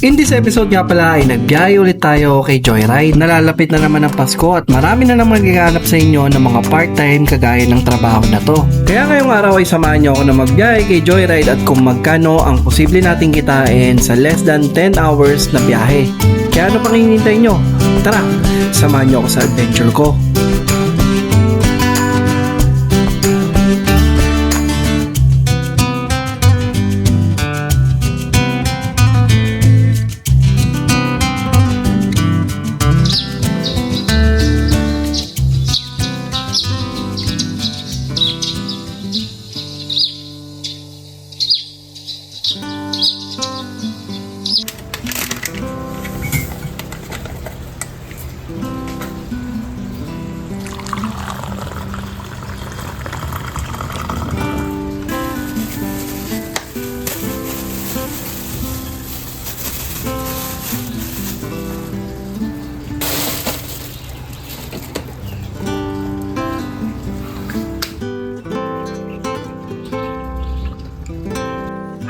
In this episode nga pala ay nagbiyahe ulit tayo kay Joyride. Nalalapit na naman ang Pasko at marami na naman gaganap sa inyo ng mga part-time kagaya ng trabaho na to. Kaya ngayong araw ay samahan nyo ako na magbiyahe kay Joyride at kung magkano ang posible nating kitain sa less than 10 hours na biyahe. Kaya ano pang hinihintay nyo? Tara, samahan nyo ako sa adventure ko.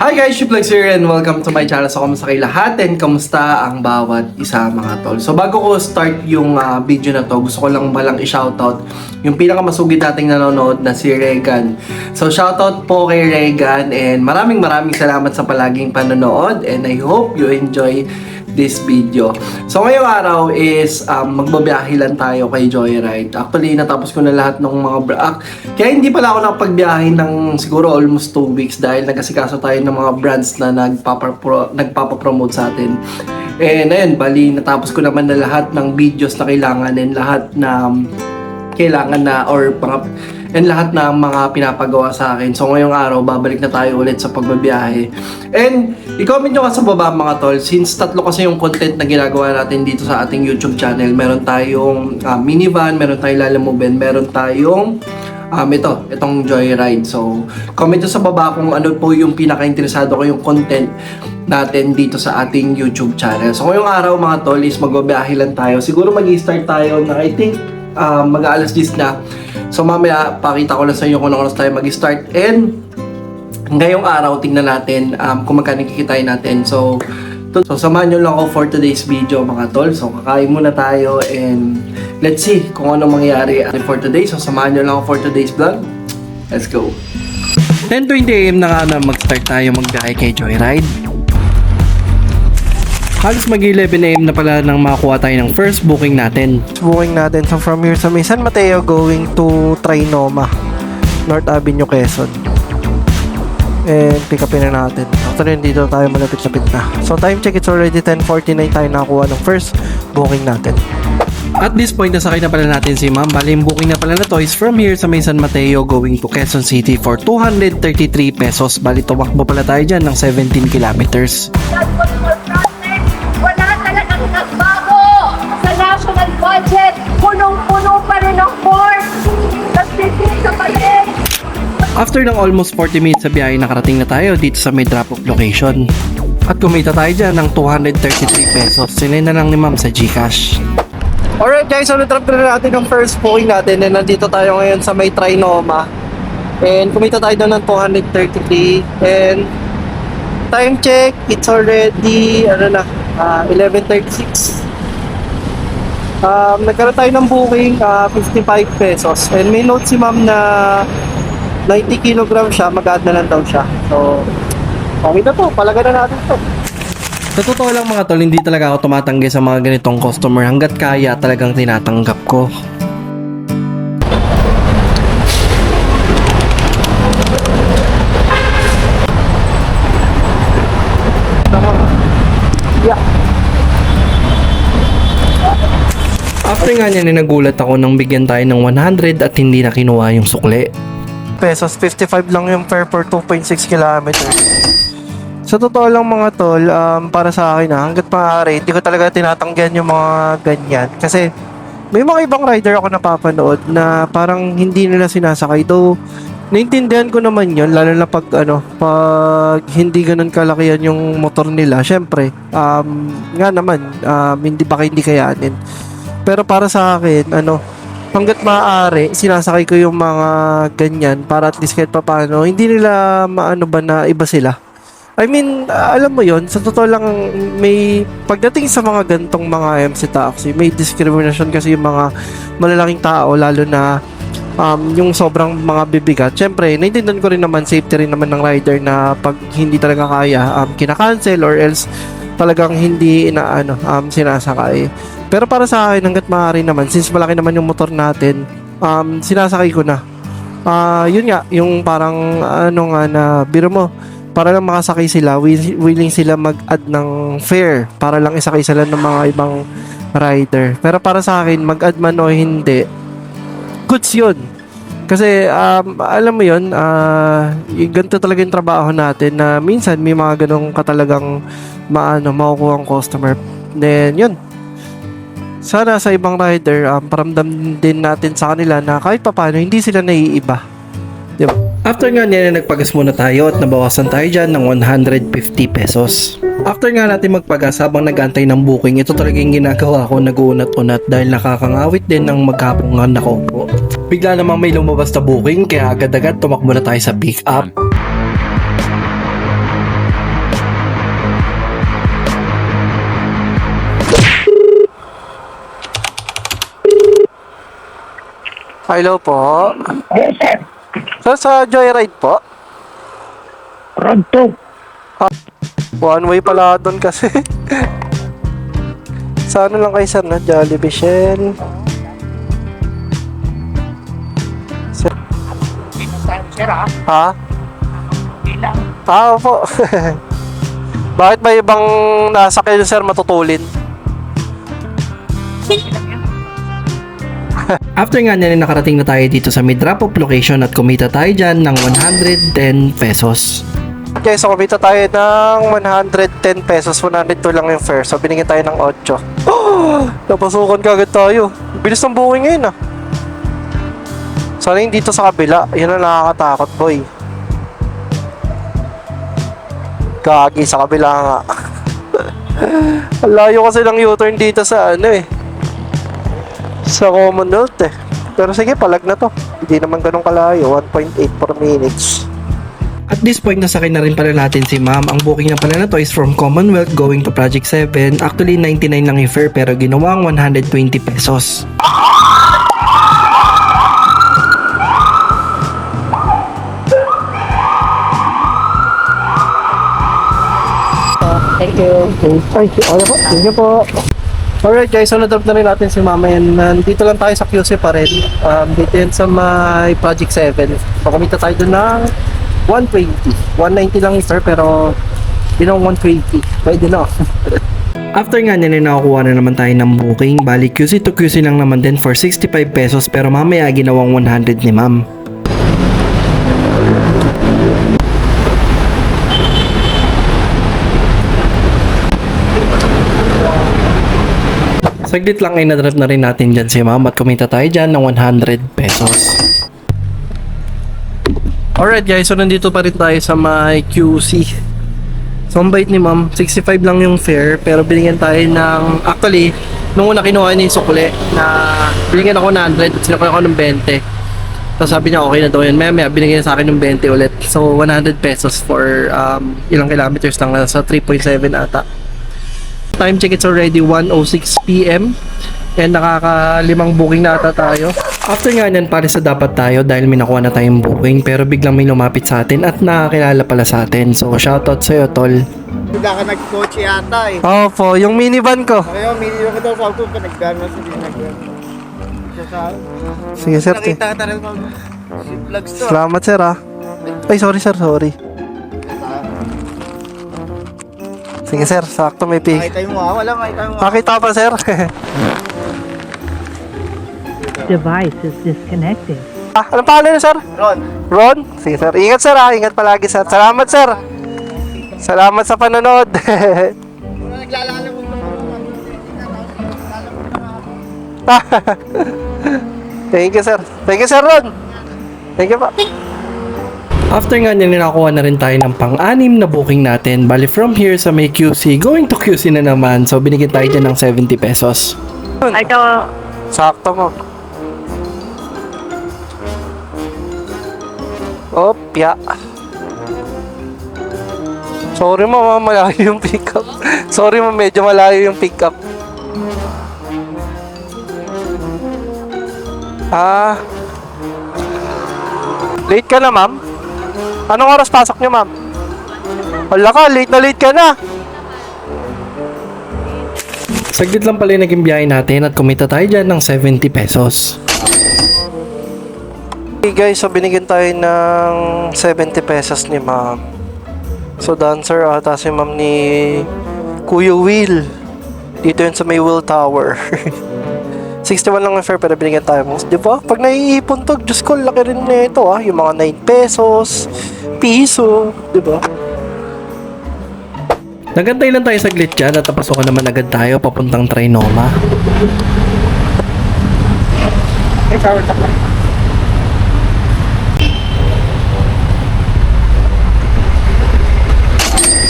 Hi guys, Shiplex here and welcome to my channel. So, kamusta kayo lahat and kamusta ang bawat isa mga tol. So, bago ko start yung ah, video na to, gusto ko lang balang i-shoutout yung pinakamasugid nating nanonood na si Regan. So, shoutout po kay Regan and maraming maraming salamat sa palaging panonood and I hope you enjoy this video. So ngayong araw is um, magbabiyahe lang tayo kay Joyride. Actually, natapos ko na lahat ng mga bra- ah, Kaya hindi pala ako nakapagbiyahe ng siguro almost 2 weeks dahil nagkasikaso tayo ng mga brands na nagpapapro- nagpapapromote sa atin. And ayun, bali natapos ko naman na lahat ng videos na kailangan and lahat na um, kailangan na or mga and lahat ng mga pinapagawa sa akin. So ngayong araw, babalik na tayo ulit sa pagbabiyahe. And i-comment nyo ka sa baba mga tol, since tatlo kasi yung content na ginagawa natin dito sa ating YouTube channel. Meron tayong ah, minivan, meron tayong lalamuben, meron tayong um, ito, itong Joyride. So, comment sa baba kung ano po yung pinaka-interesado ko yung content natin dito sa ating YouTube channel. So, ngayong araw mga tol is magbabiyahe lang tayo. Siguro mag-start tayo na I think uh, mag-aalas 10 na. So, mamaya pakita ko lang sa inyo kung ano oras tayo mag-start. And, ngayong araw, tingnan natin um, kung magkano kikitain natin. So, so samahan nyo lang ako for today's video mga tol. So, kakain muna tayo and let's see kung ano mangyayari for today. So, samahan nyo lang ako for today's vlog. Let's go! 10.20am na nga na mag-start tayo magbiyahe kay Joyride. Halos mag 11am na pala nang makakuha tayo ng first booking natin. booking natin. So from here sa may San Mateo going to Trinoma, North Avenue, Quezon. And pick upin na natin. Actually, dito tayo malapit-lapit na. So time check, it's already 10.49 tayo nakakuha ng first booking natin. At this point, nasakay na pala natin si ma'am. Bali, yung booking na pala na to is from here sa may San Mateo going to Quezon City for 233 pesos. Bali, tumakbo pala tayo dyan ng 17 kilometers. After ng almost 40 minutes sa biyahe, nakarating na tayo dito sa may drop-off location. At kumita tayo dyan ng 233 pesos. Sinay na lang ni ma'am sa Gcash. Alright guys, so na-drop na natin yung first booking natin and nandito tayo ngayon sa may Trinoma. And kumita tayo doon ng 233 and time check, it's already ano na, ah, 11.36. Um, nagkaroon tayo ng booking, ah, 55 pesos. And may note si ma'am na 90 kilogram siya, mag-add na lang daw siya. So, okay na to, palaga na natin to. Sa totoo lang mga tol, hindi talaga ako tumatanggi sa mga ganitong customer hanggat kaya talagang tinatanggap ko. After nga niya, nagulat ako nang bigyan tayo ng 100 at hindi na kinuha yung sukli. Pesos. 55 lang yung fare for 2.6 kilometers. Sa totoo lang mga tol, um, para sa akin na hanggat maaari, hindi ko talaga tinatanggihan yung mga ganyan. Kasi may mga ibang rider ako napapanood na parang hindi nila sinasakay. Though, naintindihan ko naman yun, lalo na pag, ano, pag hindi ganun kalakihan yung motor nila. Syempre, um, nga naman, um, hindi baka hindi kayanin. Pero para sa akin, ano, hanggat maaari, sinasakay ko yung mga ganyan para at least kahit papaano, hindi nila maano ba na iba sila. I mean, ah, alam mo yon sa totoo lang, may, pagdating sa mga gantong mga MC taxi, may discrimination kasi yung mga malalaking tao, lalo na um, yung sobrang mga bibigat. Siyempre, naiintindihan ko rin naman, safety rin naman ng rider na pag hindi talaga kaya, um, kinakancel or else talagang hindi na ano, um, sinasakay. Pero para sa akin, hanggat maaari naman, since malaki naman yung motor natin, um, sinasakay ko na. Ah, yun nga, yung parang ano nga na biro mo, para lang makasakay sila, wi- willing sila mag-add ng fare para lang isakay sila ng mga ibang rider. Pero para sa akin, mag-add man o hindi, goods yun. Kasi um, alam mo yun, y- ganito talaga yung trabaho natin na minsan may mga ganong katalagang maano, makukuha ang customer. Then yun, sana sa ibang rider, um, paramdam din natin sa kanila na kahit papano, hindi sila naiiba. Diba? After nga niya nagpagas muna tayo at nabawasan tayo dyan ng 150 pesos. After nga natin magpagas habang nagantay ng booking, ito talaga yung ginagawa ko nag-uunat-unat dahil nakakangawit din ng maghapong nga nakaupo. Bigla namang may lumabas na booking kaya agad-agad tumakbo na tayo sa pick up. Hello po. Sir, sa Joyride po? Pronto. One way pala doon kasi. sa ano lang kayo sir na Jollibee Shell. Sir, Sir, ah. ha? Ilang. Ah, opo. Bakit may ibang nasa kayo sir matutulin? After nga niya nakarating na tayo dito sa mid-drop off location at kumita tayo dyan ng 110 pesos. Okay, so kumita tayo ng 110 pesos. 102 lang yung fare. So binigyan tayo ng 8. Oh, napasukan kagad tayo. Bilis ng buhay ngayon ah. Sana yung dito sa kabila. Yan ang nakakatakot boy. Gagi sa kabila nga. Layo kasi ng U-turn dito sa ano eh. Sa Commonwealth eh. Pero sige, palag na to. Hindi naman ganun kalayo. 1.8 per minutes. At this point, nasakay na rin pala natin si ma'am. Ang booking na pala na to is from Commonwealth going to Project 7. Actually, 99 lang yung fare pero ginawang 120 pesos. Thank you. Ay, ano po? Thank you po. Alright guys, so na-drop na rin natin si Mama and nandito lang tayo sa QC pa rin. Um, dito yan sa my Project 7. So kumita tayo dun ng 120. 190 lang sir pero yun ang 120. Pwede na. After nga nila nakakuha na naman tayo ng booking, bali QC to QC lang naman din for 65 pesos pero mamaya ginawang 100 ni ma'am. Saglit lang ay na-drop na rin natin dyan si ma'am at kumita tayo dyan ng 100 pesos. Alright guys, so nandito pa rin tayo sa my QC. So ang bait ni ma'am, 65 lang yung fare pero binigyan tayo ng, actually, nung una kinuha yung sukli na binigyan ako ng 100 at sinakuha ako ng 20. Tapos sabi niya okay na daw yun. Maya maya binigyan niya sa akin ng 20 ulit. So 100 pesos for um, ilang kilometers lang sa 3.7 ata. Time check it's already 1.06 p.m. And nakakalimang booking na ata tayo. After nga nyan, pare sa dapat tayo dahil may nakuha na tayong booking pero biglang may lumapit sa atin at nakakilala pala sa atin. So shoutout sa'yo tol. Bigla ka nag-coach yata eh. Opo, yung minivan ko. Kaya minilo ka daw sa ako pa nagdano sa sa Sige sir. Nakita ka talaga si vlogs to. Salamat sir ah. Ay sorry sir, sorry. Sige sir, sakto may pig. Nakita mo ah, wala makita mo. ah. Makita pa sir. device is disconnected. ah, anong pangalan niyo sir? Ron, Ron? Sige sir, ingat sir ah. Ingat palagi sir. Salamat sir. Salamat sa panonood. Thank you sir. Thank you sir Ron. Thank you pa. After nga nyan, nakakuha na rin tayo ng pang-anim na booking natin. Bali from here sa may QC, going to QC na naman. So binigyan tayo dyan ng 70 pesos. Ito, Sakto mo. Opya. Sorry ah, malayo yung pickup. Sorry ma'am, medyo malayo yung pickup. Ah. Late ka na ma'am? Anong oras pasok niyo ma'am? Wala ka, late na late ka na. Saglit lang pala yung naging biyahe natin at kumita tayo dyan ng 70 pesos. Hey guys, so binigyan tayo ng 70 pesos ni ma'am. So dancer ata si ma'am ni Kuya Will. Dito yun sa may Will Tower. 61 lang ang fare pero binigyan tayo mo. Di ba? Pag naiipon to, Diyos ko, laki rin na ito ah. Yung mga 9 pesos, piso, di ba? Nagantay lang tayo saglit dyan at napasukan naman agad tayo papuntang Trinoma.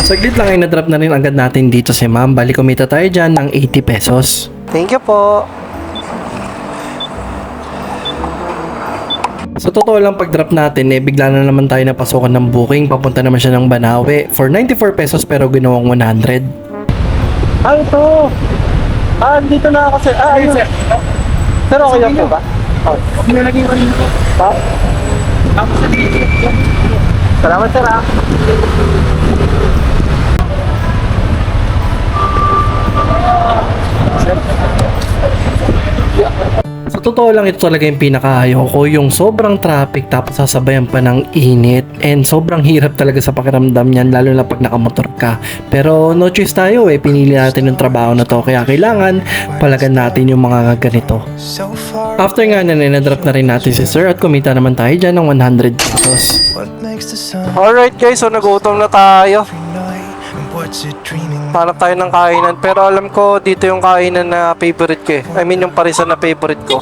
Saglit lang ay na-drop na rin agad natin dito si ma'am. Bali kumita tayo dyan ng 80 pesos. Thank you po. Sa totoo lang pag-drop natin eh bigla na naman tayo napasukan ng booking. Papunta naman siya ng Banawe for 94 pesos pero ginawang 100. Ah, ito. Ah, dito na ako sir. Ah, ayun. Sir, okay lang po ba? Huwag na naging ano ko. Pa? Tapos sa dito. Salamat sir ah. Sa totoo lang ito talaga yung pinakaayaw ko, yung sobrang traffic tapos sasabayan pa ng init and sobrang hirap talaga sa pakiramdam niyan lalo na pag nakamotor ka. Pero no choice tayo eh, pinili natin yung trabaho na to kaya kailangan palagan natin yung mga ganito. After nga na na-drop na rin natin si sir at kumita naman tayo dyan ng 100 pesos. Alright guys, so nagutom na tayo. Hanap tayo ng kainan. Pero alam ko, dito yung kainan na favorite ko eh. I mean, yung parisan na favorite ko.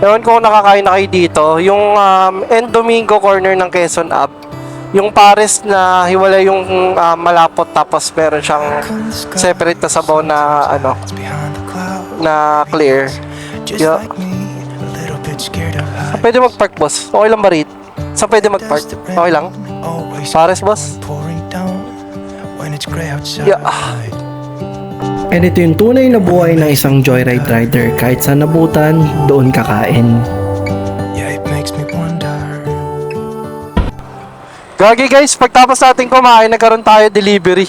Ewan ko kung nakakain na kayo dito. Yung um, End Domingo corner ng Quezon Ave. Yung pares na hiwalay yung um, malapot tapos meron siyang separate na sabaw na ano na clear. Yeah. Pwede mag-park boss? Okay lang ba rito? Saan pwede mag-park? Okay lang? Pares boss? Yeah. And ito yung tunay na buhay ng isang joyride rider. Kahit saan nabutan, doon kakain. Gagi guys, pagtapos natin kumain, nagkaroon tayo delivery.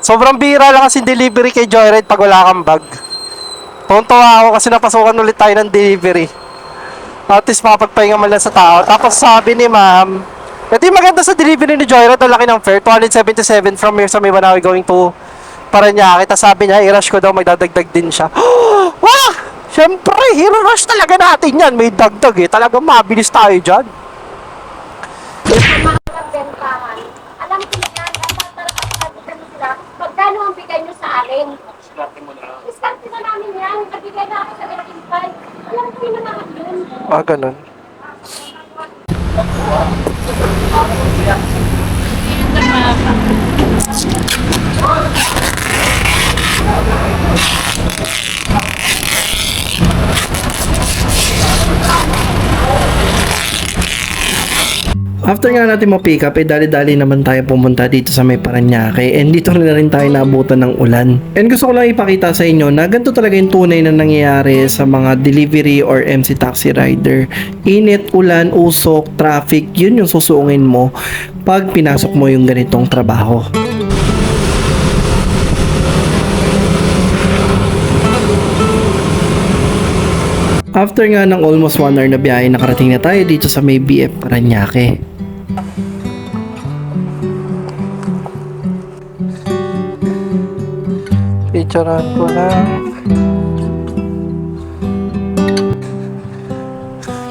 Sobrang bira lang kasi delivery kay Joyride pag wala kang bag. Tuntua ako kasi napasukan ulit tayo ng delivery. At least makapagpahinga man lang sa tao. Tapos sabi ni ma'am, ito yung maganda sa delivery ni Joyride, ang laki ng fare, 277 from here sa May Manawi going to Paranaque. Tapos sabi niya, i-rush ko daw, magdadagdag din siya. Wah! Siyempre, i-rush talaga natin yan. May dagdag eh. Talagang mabilis tayo dyan. mga kagbentahan. Alam ko After nga natin ma-pick up, eh dali-dali naman tayo pumunta dito sa may Paranaque and dito na rin tayo naabutan ng ulan. And gusto ko lang ipakita sa inyo na ganito talaga yung tunay na nangyayari sa mga delivery or MC taxi rider. Init, ulan, usok, traffic, yun yung susuungin mo pag pinasok mo yung ganitong trabaho. After nga ng almost 1 hour na biyahe, nakarating na tayo dito sa may BF Paranaque. Picturean ko lang.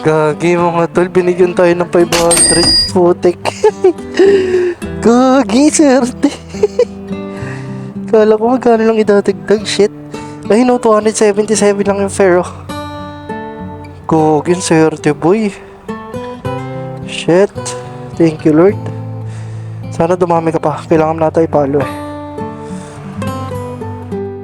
Gagi mga tol, binigyan tayo ng 500 putik. Gagi, swerte. Kala ko magkano lang idadagdag, shit. Ay no, 277 lang yung fare, oh. Gagi, swerte boy. Shit. Thank you, Lord. Sana dumami ka pa. Kailangan na tayo ipalo eh.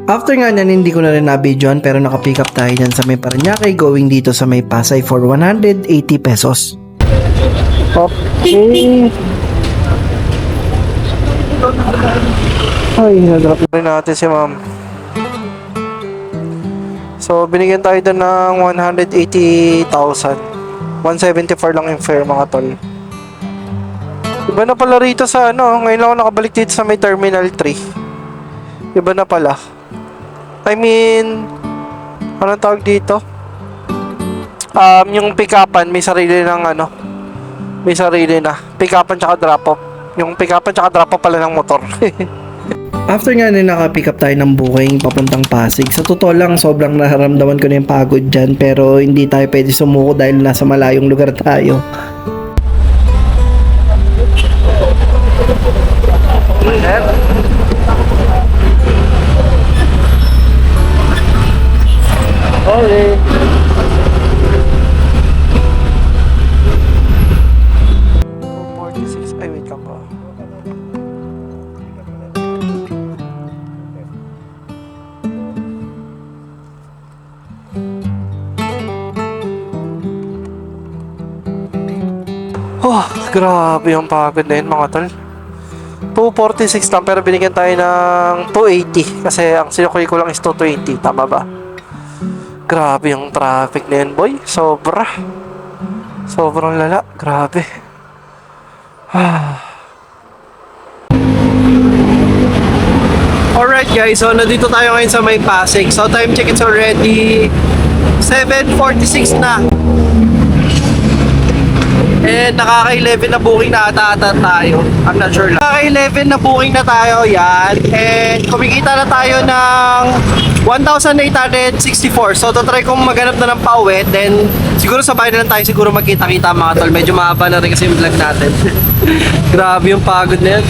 After nga nyan, hindi ko na rin na-videoan pero nakapick up tayo dyan sa may Paranaque going dito sa may Pasay for 180 pesos. Okay. Ay, nadrap na rin natin si ma'am. So, binigyan tayo doon ng 180,000. 174 lang yung fare mga tol. Iba na pala rito sa ano, ngayon lang ako nakabalik dito sa may Terminal 3. Iba na pala. I mean, anong tawag dito? Um, yung pick-upan, may sarili ng ano, may sarili na. Pick-upan tsaka drop-off. Yung pick-upan tsaka drop-off pala ng motor. After nga na naka-pick up tayo ng booking papuntang Pasig, sa totoo lang sobrang naramdaman ko na yung pagod dyan pero hindi tayo pwede sumuko dahil nasa malayong lugar tayo. Po. Oh, grabe yung pagod na yun mga tol. 246 lang pero binigyan tayo ng 280 kasi ang sinukuli ko lang is 220. Tama ba? Grabe yung traffic na yun, boy. Sobra. Sobrang lala. Grabe. Alright guys, so nandito tayo ngayon sa may Pasig. So time check it's already 7.46 na. And nakaka-11 na booking na ata ata tayo. I'm not sure lang. Nakaka-11 na booking na tayo, yan. And kumikita na tayo ng 1,864. So, to try kong maghanap na ng pauwi. Then, siguro sabay na lang tayo siguro magkita-kita mga tol. Medyo mahaba na rin kasi yung vlog natin. Grabe yung pagod na yan.